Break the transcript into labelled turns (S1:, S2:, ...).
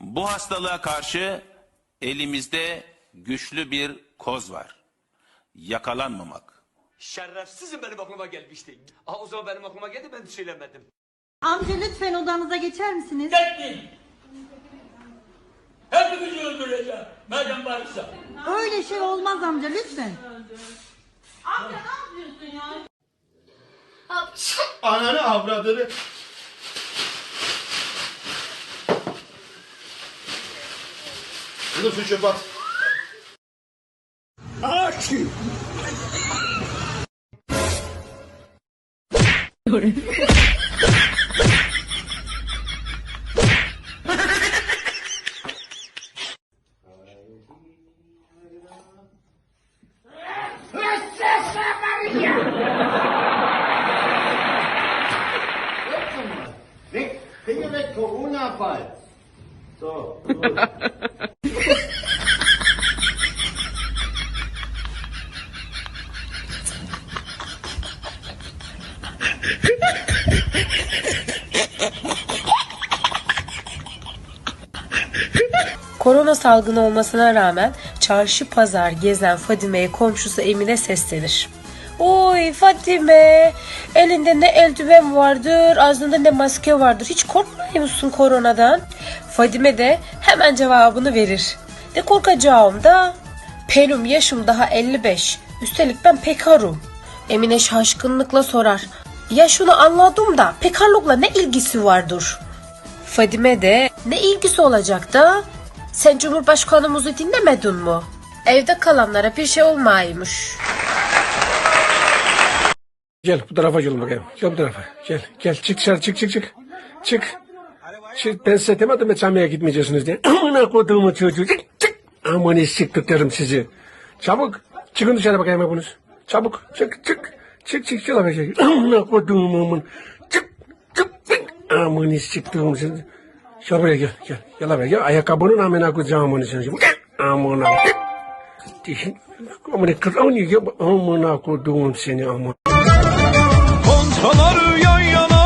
S1: Bu hastalığa karşı elimizde güçlü bir koz var. Yakalanmamak.
S2: Şerefsizim benim aklıma gelmişti. Aa, o zaman benim aklıma geldi ben söylemedim.
S3: Amca lütfen odanıza geçer misiniz?
S4: Gitmeyin. Hepimizi öldüreceğim. Madem varsa.
S3: Öyle şey olmaz amca lütfen.
S5: Ananı avradını. Wieso für Schiffert? Archie!
S6: Weg, Finger weg, Corona-Fall. So.
S7: Korona salgını olmasına rağmen çarşı pazar gezen Fadime'ye komşusu Emine seslenir. Oy Fadime elinde ne eldiven vardır ağzında ne maske vardır hiç korkmuyor musun koronadan? Fadime de hemen cevabını verir. Ne korkacağım da Pelum yaşım daha 55 üstelik ben pekarum. Emine şaşkınlıkla sorar. Ya şunu anladım da pekarlıkla ne ilgisi vardır? Fadime de ne ilgisi olacak da? Sen Cumhurbaşkanımızı dinlemedin mi? Evde kalanlara bir şey olmaymış.
S8: Gel bu tarafa gelin bakayım. Gel bu tarafa. Gel. Gel çık dışarı çık çık çık. Çık. Çık. Ben size demedim mi camiye gitmeyeceksiniz diye. Amına koduğumu çocuğu. Çık çık. Aman siktirtlerim sizi. Çabuk. Çıkın dışarı bakayım hepiniz. Çabuk. Çık çık. Çık çık çık. çık. Amına koduğumun. Çık çık çık. Aman siktirtlerim sizi. Şöyle buraya gel gel. Gel buraya gel. Ayakkabının amına koduğumun seni. Amına. Dişin. Amına kız. Amına koduğum seni amına.
S9: Konçalar yan yana